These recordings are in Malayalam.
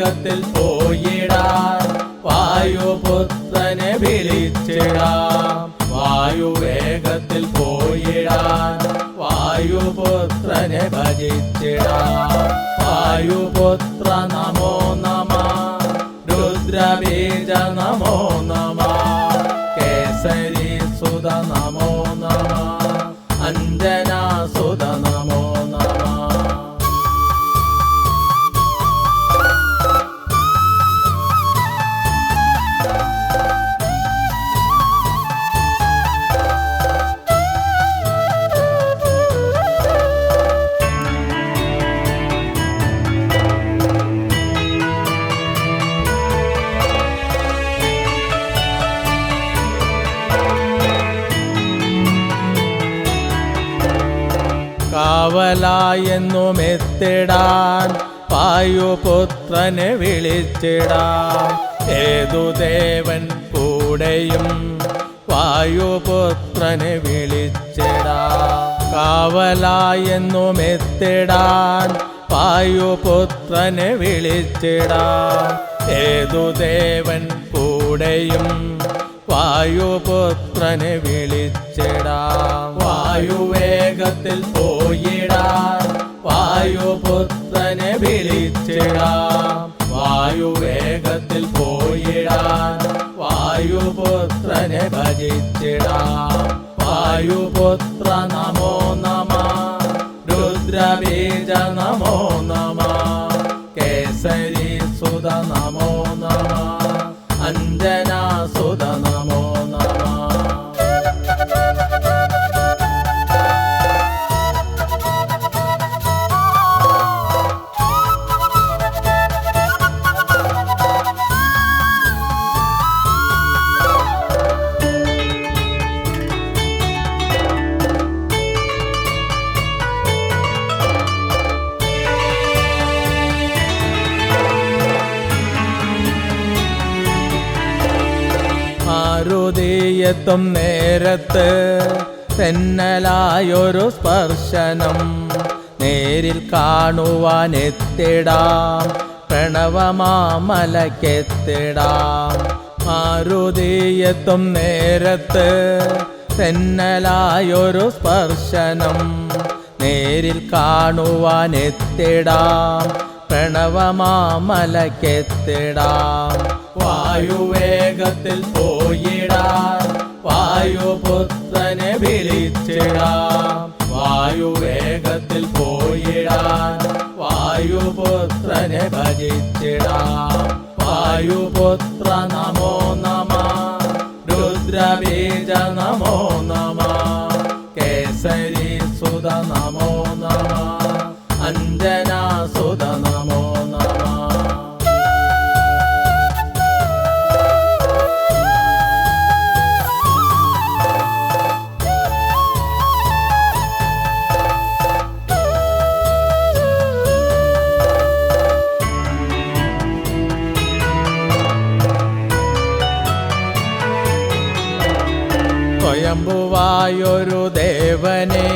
മേഘത്തിൽ പോയിടാ. വായു പുത്തനെ വിളിച്ചിടാം. വായു വേഗത്തിൽ പോയിടാ. വായു പുത്രനെ ഭജിച്ചിടാ. വായു പുത്ര നമോ നമ. രുദ്രബീജ നമോ നമ. കേസരി സുത നമോ നമ. അഞ്ജന സുത നമ കാവലായെന്നും പായുപുത്രനെ വായുപുത്രനെ വിളിച്ചിടാം ഏതു ദേവൻ കൂടെയും വായുപുത്രനെ വിളിച്ചിടാം കാവലായെന്നുമെത്തിടാൻ വായുപുത്രനെ വിളിച്ചിടാം ഏതു ദേവൻ കൂടെയും വായുപുത്രനെ വിളിച്ചിടാം. വായുവേഗത്തിൽ പോയിടാ. വായുപുത്രനെ വിളിച്ചിടാം. വായുവേഗത്തിൽ പോയിടാൻ വായുപുത്രനെ ഭജിച്ചിടാം. വായുപുത്ര നമോ നമ. രുദ്രബീജ നമോ നമ. കേസരി സുത നമ മാരുതീയത്വം നേരത്ത് തെന്നലായൊരു സ്പർശനം നേരിൽ കാണുവാൻ എത്തിടാം. പ്രണവമാമലക്കെത്തിടാം മാരുതീയത്വം നേരത്ത് തെന്നലായൊരു സ്പർശനം നേരിൽ കാണുവാൻ എത്തിടാം. പ്രണവമാമലക്കെത്തിടാം വായുവേഗത്തിൽ പോയിടാൻ വായുപുത്രനെ വിളിച്ചിടാം. വായുവേഗത്തിൽ പോയിടാൻ വായുപുത്രനെ ഭജിച്ചിടാം. വായുപുത്ര നമ സ്വയംഭുവായൊരു ദേവനെ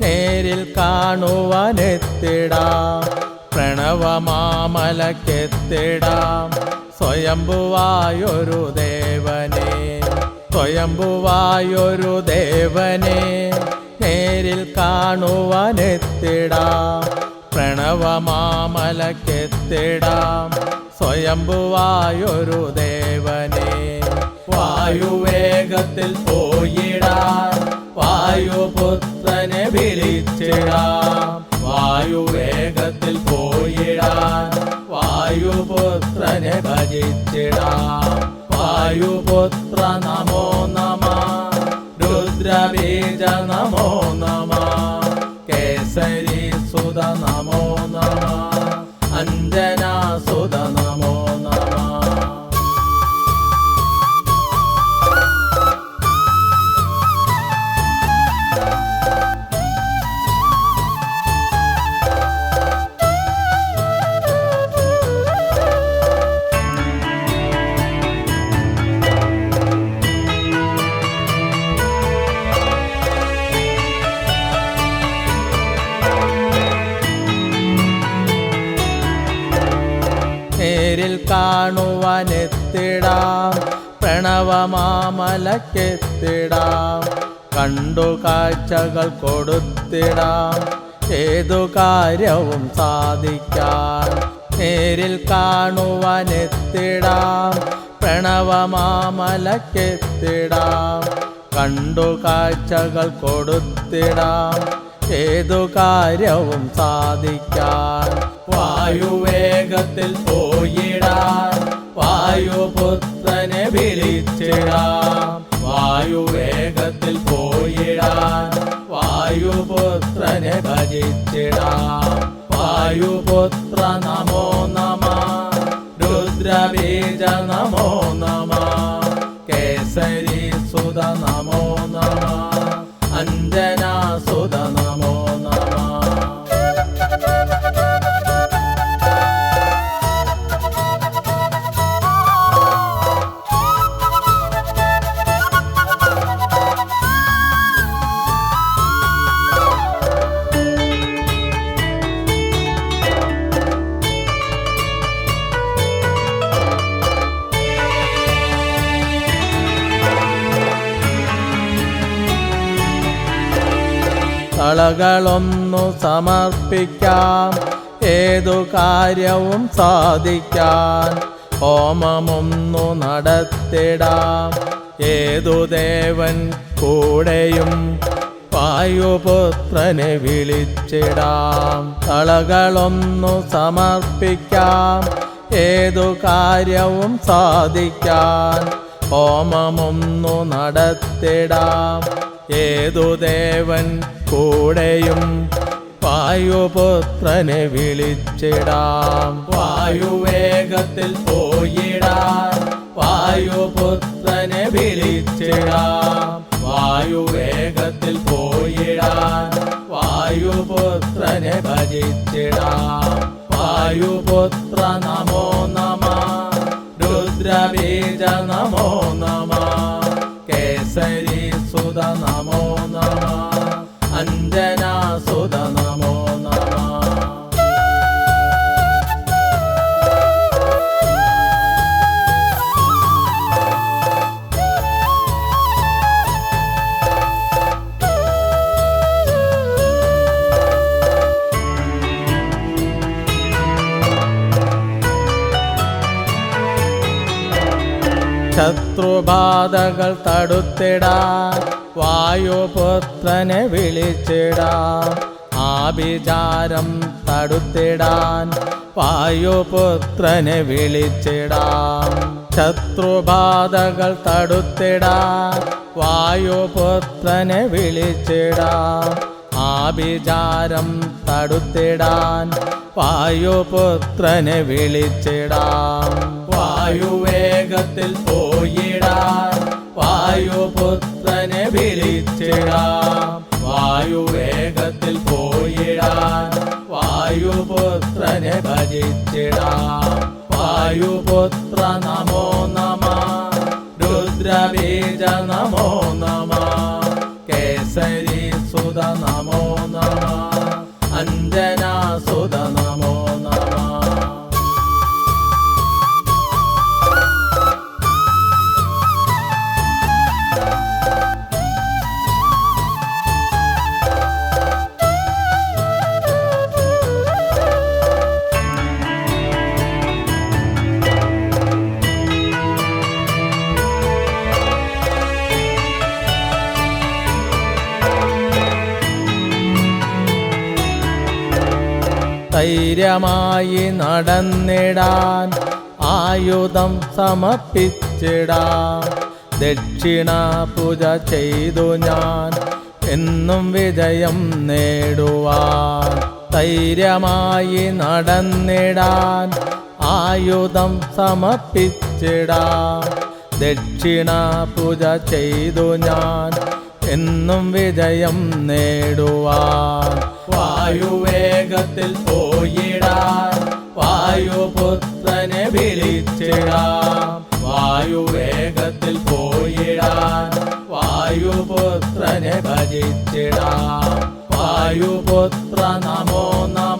നേരിൽ കാണുവാനെത്തിടാം. പ്രണവമാമലക്കെത്തിടാം. സ്വയംഭുവായൊരു ദേവനെ സ്വയംഭുവായൊരു ദേവനെ നേരിൽ കാണുവാനെത്തിടാം. പ്രണവമാമലക്കെത്തിടാം. സ്വയംഭുവായൊരു ദേവനെ വായുവേഗത്തിൽ വായു വായുപുത്രനെ വിളിച്ചിടാം. വായുവേഗത്തിൽ പുത്രനെ ഭജിച്ചിടാം. വായുപുത്ര നമോ നമ. രുദ്രബീജ നമോ നമ. കേസരി സുത നമോ നേരിൽ കാണുവാനെത്തിടാം പ്രണവമാമലക്കെത്തിടാം കണ്ടു കാഴ്ചകൾ കൊടുത്തിടാം. ഏതു കാര്യവും സാധിക്കാം. നേരിൽ കാണുവാനെത്തിടാം പ്രണവമാമലക്കെത്തിടാം കണ്ടു കാഴ്ചകൾ കൊടുത്തിടാം. ഏതു കാര്യവും സാധിക്കാൻ വായുവേഗത്തിൽ വായുപുത്രനെ വിളിച്ചിടാം. വായുവേഗത്തിൽ പോയിടാൻ വായുപുത്രനെ ഭജിച്ചിടാം. വായുപുത്ര നമോ നമ. രുദ്രബീജ നമോ നമ. കളകളൊന്നു സമർപ്പിക്കാം. ഏതു കാര്യവും സാധിക്കാൻ ഹോമമൊന്നു നടത്തിടാം. ഏതു ദേവൻ കൂടെയും വായുപുത്രനെ വിളിച്ചിടാം. കളകളൊന്നു സമർപ്പിക്കാം. ഏതു കാര്യവും സാധിക്കാൻ ഹോമമൊന്നു നടത്തിടാം. ഏതു ദേവൻ കൂടെയും വായുപുത്രനെ വിളിച്ചിടാം. വായുവേഗത്തിൽ പോയിടാം. വായുപുത്രനെ വിളിച്ചിടാം. വായുവേഗത്തിൽ പോയിടാൻ വായുപുത്രനെ ഭജിച്ചിടാം. വായുപുത്ര നമോ നമ രുദ്രബീജ നമോ നമ കേസരി സുത നമ. ശത്രുബാധകൾ തടുത്തിടാൻ വായുപുത്രനെ വിളിച്ചിടാം. ആഭിചാരം തടുത്തിടാൻ വായുപുത്രനെ വിളിച്ചിടാം. ശത്രുബാധകൾ തടുത്തിടാൻ വായുപുത്രനെ വിളിച്ചിടാം. ആഭിചാരം തടുത്തിടാൻ വായുപുത്രനെ വിളിച്ചിടാം. വായുവേഗത്തിൽ പോയിടാം. വായുപുത്രനെ വിളിച്ചിടാം. വായുവേഗത്തിൽ പോയിടാൻ വായുപുത്രനെ ഭജിച്ചിടാം. വായുപുത്ര നമോ നമ. രുദ്രബീജ നമോ ധൈര്യമായി നടന്നിടാൻ ആയുധം സമർപ്പിച്ചിടാം. ദക്ഷിണ പൂജ ചെയ്തു ഞാൻ എന്നും വിജയം നേടുവാൻ ധൈര്യമായി നടന്നിടാൻ ആയുധം സമർപ്പിച്ചിടാം. ദക്ഷിണ പൂജ ചെയ്തു ഞാൻ എന്നും വിജയം നേടുവാൻ വായുവേഗത്തിൽ പോയിടാൻ വായുപുത്രനെ വിളിച്ചിടാം. വായുവേഗത്തിൽ പോയിടാൻ വായുപുത്രനെ ഭജിച്ചിടാം. വായുപുത്ര നമോ നമ